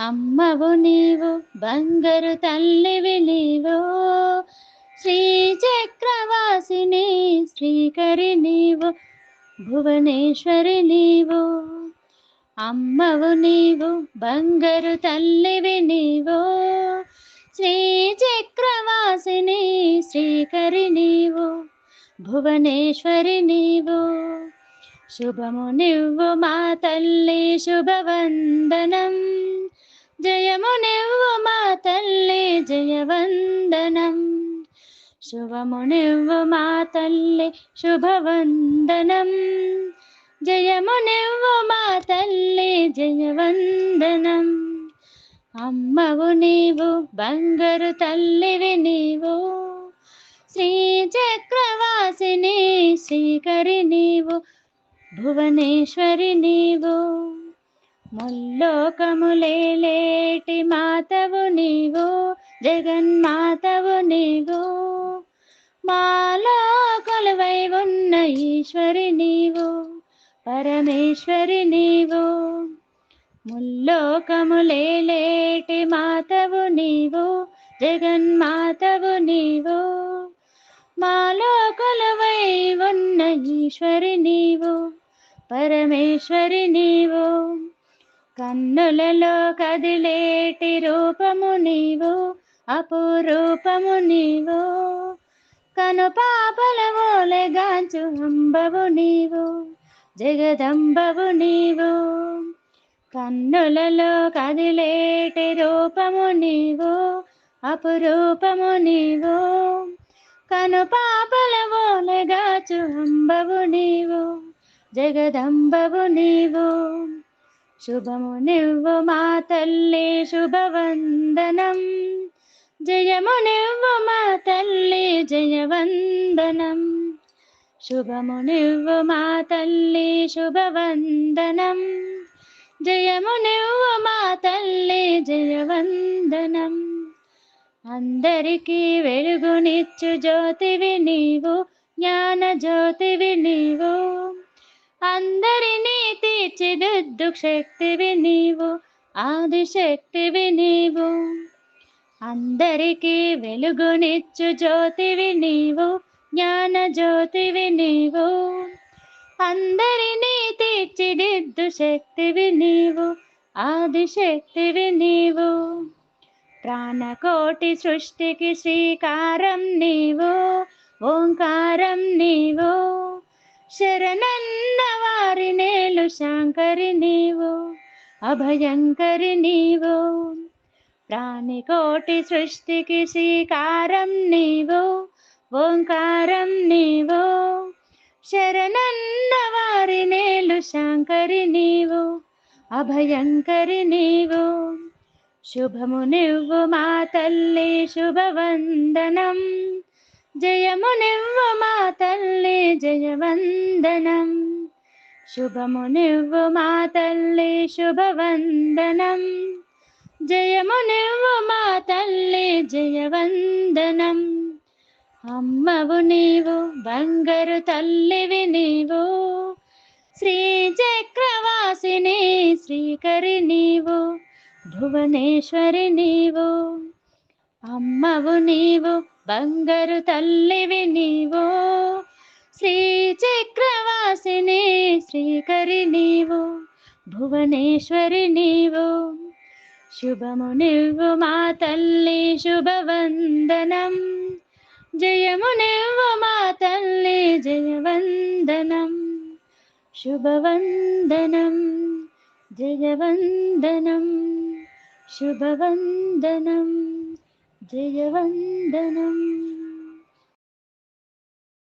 అమ్మవు నీవు బంగారు తల్లివి నీవో శ్రీ చక్రవాసిని శ్రీకరి నీవు భువనేశ్వరి నీవు. అమ్మవు నీవు బంగారు తల్లివి నీవో శ్రీ చక్రవాసిని శ్రీకరి నీవు భువనేశ్వరి నీవు. శుభము నువ్వు మా తల్లి శుభవందనం. జయము నివ్వు మా తల్లి జయవందనం. శుభము నివ్వు మా తల్లి శుభవందనం. జయము నివ్వు మా తల్లి జయవందనం. అమ్మవు నీవు బంగారు తల్లివి నీవు. శ్రీ చక్రవాసిని శ్రీకరి నీవు. భువనేశ్వరి నీవు. ముల్లోకములేలేటి మాతవు నీవు జగన్మాతవు నీవు. మాలో కొలువై ఉన్న ఈశ్వరి నీవు పరమేశ్వరి నీవు. ముల్లోకములేటి మాతవు నీవు జగన్మాతవు నీవు. మాలో కొలువై ఉన్న ఈశ్వరి నీవు పరమేశ్వరి నీవు. కన్నులలో కదిలేటి రూపము నీవు అపురూపము నీవు. కను పాపల ఓలెగాంచు అంబవు నీవు జగదంబవు నీవు. కన్నులలో కదిలేటి రూపము నీవు అపురూపము నీవు. కను పాపల ఓలెగాచు అంబవు నీవు జగదంబవు నీవు. శుభము నివ్వు మా తల్లి శుభవందనం. జయము నివ్వు మా తల్లి జయవందనం. శుభము నివ్వు మా తల్లి శుభవందనం. జయము నివ్వు మా తల్లి జయవందనం. అందరికీ వెలుగునిచ్చు జ్యోతివి నీవు జ్ఞాన జ్యోతివి నీవు. అందరినీ తీర్చిదిద్దు శక్తివి నీవు ఆదిశక్తివి నీవు అందరికీ వెలుగునిచ్చు జ్యోతివి నీవు జ్ఞాన జ్యోతివి నీవు. అందరినీ తీర్చిదిద్దు శక్తివి నీవు ఆదిశక్తివి నీవు. ప్రాణకోటి సృష్టికి శ్రీకారం నీవు ఓంకారం నీవు. శరణన్న వారి నేలు శాంకరి నీవు అభయంకరి నీవు. ప్రాణికోటి సృష్టికి శ్రీకారం నీవు ఓంకారం నీవు. శరణన్న వారి నేలు శాంకరి నీవు అభయంకరి నీవు. శుభము నువ్వు మా తల్లి శుభవందనం. జయమునివ్వు మా తల్లి జయవందనం. శుభమునివ్వు మా తల్లి శుభవందనం. జయమునివ్వు మా తల్లి జయవందనం. అమ్మవు నీవు బంగారు తల్లివి నీవు. శ్రీ చక్రవాసిని శ్రీకరి నీవు. భువనేశ్వరి నీవు. అమ్మవు నీవు బంగారు తల్లివి నీవు శ్రీ చక్రవాసిని శ్రీకరి నీవు భువనేశ్వరి నీవు. శుభము నువ్వు మా తల్లి శుభవందనం. జయము నువ్వు మా తల్లి జయవందనం. శుభవందనం జయవందనం శుభవందనం. జయవందనం